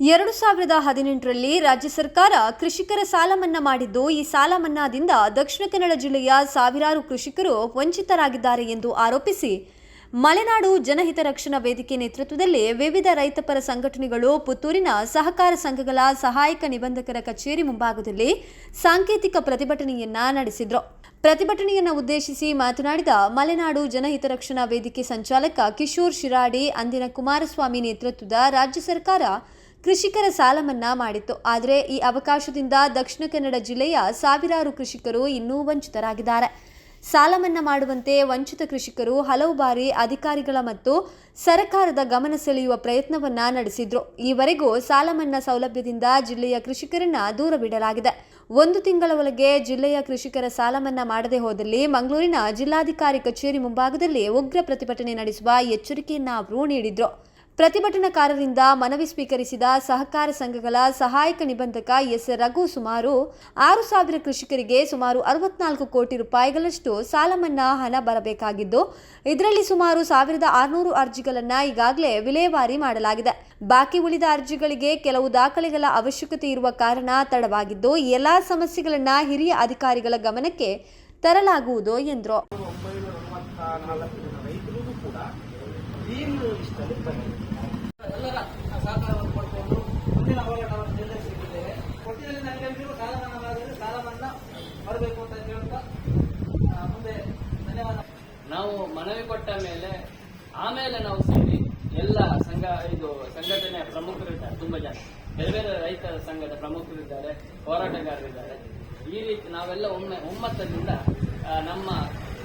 ಎರಡು ಸಾವಿರದ ಹದಿನೆಂಟರಲ್ಲಿ ರಾಜ್ಯ ಸರ್ಕಾರ ಕೃಷಿಕರ ಸಾಲ ಮನ್ನಾ ಮಾಡಿದ್ದು, ಈ ಸಾಲ ಮನ್ನಾದಿಂದ ದಕ್ಷಿಣ ಕನ್ನಡ ಜಿಲ್ಲೆಯ ಸಾವಿರಾರು ಕೃಷಿಕರು ವಂಚಿತರಾಗಿದ್ದಾರೆ ಎಂದು ಆರೋಪಿಸಿ, ಮಲೆನಾಡು ಜನಹಿತ ರಕ್ಷಣಾ ವೇದಿಕೆ ನೇತೃತ್ವದಲ್ಲಿ ವಿವಿಧ ರೈತಪರ ಸಂಘಟನೆಗಳು ಪುತ್ತೂರಿನ ಸಹಕಾರ ಸಂಘಗಳ ಸಹಾಯಕ ನಿಬಂಧಕರ ಕಚೇರಿ ಮುಂಭಾಗದಲ್ಲಿ ಸಾಂಕೇತಿಕ ಪ್ರತಿಭಟನೆಯನ್ನ ನಡೆಸಿದರು. ಪ್ರತಿಭಟನೆಯನ್ನು ಉದ್ದೇಶಿಸಿ ಮಾತನಾಡಿದ ಮಲೆನಾಡು ಜನಹಿತ ರಕ್ಷಣಾ ವೇದಿಕೆ ಸಂಚಾಲಕ ಕಿಶೋರ್ ಶಿರಾಡಿ, ಅಂದಿನ ಕುಮಾರಸ್ವಾಮಿ ನೇತೃತ್ವದ ರಾಜ್ಯ ಸರ್ಕಾರ ಕೃಷಿಕರ ಸಾಲ ಮನ್ನಾ ಮಾಡಿತ್ತು. ಆದರೆ ಈ ಅವಕಾಶದಿಂದ ದಕ್ಷಿಣ ಕನ್ನಡ ಜಿಲ್ಲೆಯ ಸಾವಿರಾರು ಕೃಷಿಕರು ಇನ್ನೂ ವಂಚಿತರಾಗಿದ್ದಾರೆ. ಸಾಲ ಮನ್ನಾ ಮಾಡುವಂತೆ ವಂಚಿತ ಕೃಷಿಕರು ಹಲವು ಬಾರಿ ಅಧಿಕಾರಿಗಳ ಮತ್ತು ಸರ್ಕಾರದ ಗಮನ ಸೆಳೆಯುವ ಪ್ರಯತ್ನವನ್ನ ನಡೆಸಿದ್ರು. ಈವರೆಗೂ ಸಾಲ ಮನ್ನಾ ಸೌಲಭ್ಯದಿಂದ ಜಿಲ್ಲೆಯ ಕೃಷಿಕರನ್ನ ದೂರವಿಡಲಾಗಿದೆ. ಒಂದು ತಿಂಗಳ ಒಳಗೆ ಜಿಲ್ಲೆಯ ಕೃಷಿಕರ ಸಾಲ ಮನ್ನಾ ಮಾಡದೆ ಹೋದಲ್ಲಿ ಮಂಗಳೂರಿನ ಜಿಲ್ಲಾಧಿಕಾರಿ ಕಚೇರಿ ಮುಂಭಾಗದಲ್ಲಿ ಉಗ್ರ ಪ್ರತಿಭಟನೆ ನಡೆಸುವ ಎಚ್ಚರಿಕೆಯನ್ನ ಅವರು ನೀಡಿದ್ರು. ಪ್ರತಿಭಟನಾಕಾರರಿಂದ ಮನವಿ ಸ್ವೀಕರಿಸಿದ ಸಹಕಾರ ಸಂಘಗಳ ಸಹಾಯಕ ನಿಬಂಧಕ ಎಸ್ ರಘು ಸುಮಾರು ಆರು ಸಾವಿರ ಕೃಷಿಕರಿಗೆ ಸುಮಾರು ಅರವತ್ನಾಲ್ಕು ಕೋಟಿ ರೂಪಾಯಿಗಳಷ್ಟು ಸಾಲ ಮನ್ನಾ ಹಣ ಬರಬೇಕಾಗಿದ್ದು, ಇದರಲ್ಲಿ ಸುಮಾರು ಸಾವಿರದ ಆರುನೂರು ಅರ್ಜಿಗಳನ್ನು ಈಗಾಗಲೇ ವಿಲೇವಾರಿ ಮಾಡಲಾಗಿದೆ. ಬಾಕಿ ಉಳಿದ ಅರ್ಜಿಗಳಿಗೆ ಕೆಲವು ದಾಖಲೆಗಳ ಅವಶ್ಯಕತೆ ಇರುವ ಕಾರಣ ತಡವಾಗಿದ್ದು ಎಲ್ಲ ಸಮಸ್ಯೆಗಳನ್ನು ಹಿರಿಯ ಅಧಿಕಾರಿಗಳ ಗಮನಕ್ಕೆ ತರಲಾಗುವುದು ಎಂದರು. ಲಿಸ್ಟಲ್ಲಿ ಬಂದಿದೆ ಎಲ್ಲರ ಸಹಕಾರವನ್ನು ಪಡ್ಕೊಂಡು ಮುಂದಿನ ಹೋರಾಟವನ್ನು ನಿರ್ಧರಿಸಿದ್ದೇವೆ. ಒಟ್ಟಿನಲ್ಲಿ ನನಗೆಲ್ಲರಿಗೂ ಸಾಲ ಮನ್ನಾ ಮಾಡಿದರೆ ಸಾಲ ಮನ್ನಾ ಮಾಡಬೇಕು ಅಂತ ಹೇಳ್ತಾ ಮುಂದೆ ಧನ್ಯವಾದ. ನಾವು ಮನವಿ ಕೊಟ್ಟ ಮೇಲೆ ಆಮೇಲೆ ನಾವು ಸೇರಿ ಎಲ್ಲ ಸಂಘ ಇದು ಸಂಘಟನೆಯ ಪ್ರಮುಖರಿದ್ದಾರೆ ತುಂಬಾ ಜನ. ಬೇರೆ ಬೇರೆ ರೈತ ಸಂಘದ ಪ್ರಮುಖರಿದ್ದಾರೆ ಹೋರಾಟಗಾರರಿದ್ದಾರೆ. ಈ ರೀತಿ ನಾವೆಲ್ಲ ಒಮ್ಮೆ ಒಮ್ಮತದಿಂದ ನಮ್ಮ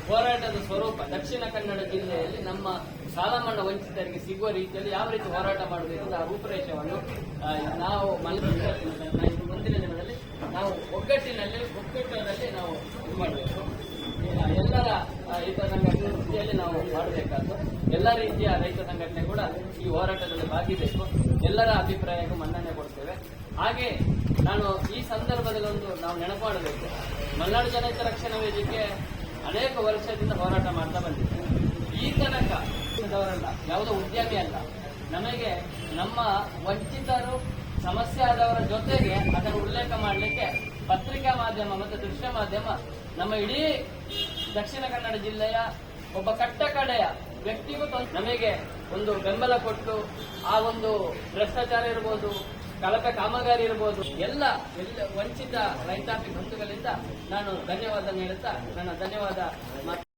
ಹೋರಾಟದ ಸ್ವರೂಪ ದಕ್ಷಿಣ ಕನ್ನಡ ಜಿಲ್ಲೆಯಲ್ಲಿ ನಮ್ಮ ಸಾಲ ಮನ್ನಾ ವಂಚಿತರಿಗೆ ಸಿಗುವ ರೀತಿಯಲ್ಲಿ ಯಾವ ರೀತಿ ಹೋರಾಟ ಮಾಡಬೇಕು ಆ ರೂಪುರೇಷವನ್ನು ನಾವು ಮುಂದಿನ ದಿನದಲ್ಲಿ ನಾವು ಒಗ್ಗಟ್ಟಿನಲ್ಲಿ ಒಕ್ಕೂಟದಲ್ಲಿ ನಾವು ಇದು ಮಾಡಬೇಕು. ಎಲ್ಲರ ರೈತ ಸಂಘಟನೆಯಲ್ಲಿ ನಾವು ಮಾಡಬೇಕಾದ್ದು, ಎಲ್ಲ ರೀತಿಯ ರೈತ ಸಂಘಟನೆ ಕೂಡ ಈ ಹೋರಾಟದಲ್ಲಿ ಭಾಗಿಬೇಕು. ಎಲ್ಲರ ಅಭಿಪ್ರಾಯಕ್ಕೂ ಮನ್ನಣೆ ಕೊಡ್ತೇವೆ. ಹಾಗೆ ನಾನು ಈ ಸಂದರ್ಭದಲ್ಲಿ ಒಂದು ನಾವು ನೆನಪು ಮಾಡಬೇಕು ಮಲೆನಾಡು ಜನಹಿತ ರಕ್ಷಣಾ ವೇದಿಕೆ ಅನೇಕ ವರ್ಷದಿಂದ ಹೋರಾಟ ಮಾಡ್ತಾ ಬಂದಿದೆ. ಈ ತನಕ ಯಾವುದೋ ಉದ್ಯಮಿ ಅಲ್ಲ. ನಮಗೆ ನಮ್ಮ ವಂಚಿತರು, ಸಮಸ್ಯೆ ಆದವರ ಜೊತೆಗೆ ಅದನ್ನು ಉಲ್ಲೇಖ ಮಾಡಲಿಕ್ಕೆ ಪತ್ರಿಕಾ ಮಾಧ್ಯಮ ಮತ್ತು ದೃಶ್ಯ ಮಾಧ್ಯಮ ನಮ್ಮ ಇಡೀ ದಕ್ಷಿಣ ಕನ್ನಡ ಜಿಲ್ಲೆಯ ಒಬ್ಬ ಕಟ್ಟ ಕಡೆಯ ವ್ಯಕ್ತಿಗೂ ನಮಗೆ ಒಂದು ಬೆಂಬಲ ಕೊಟ್ಟು ಆ ಒಂದು ಭ್ರಷ್ಟಾಚಾರ ಇರ್ಬೋದು ಕಳಪೆ ಕಾಮಗಾರಿ ಇರಬಹುದು ಎಲ್ಲ ಎಲ್ಲ ವಂಚಿತ ರೈತಾಪಿ ಬಂಧುಗಳಿಂದ ನಾನು ಧನ್ಯವಾದ ನೀಡುತ್ತಾ ನನ್ನ ಧನ್ಯವಾದ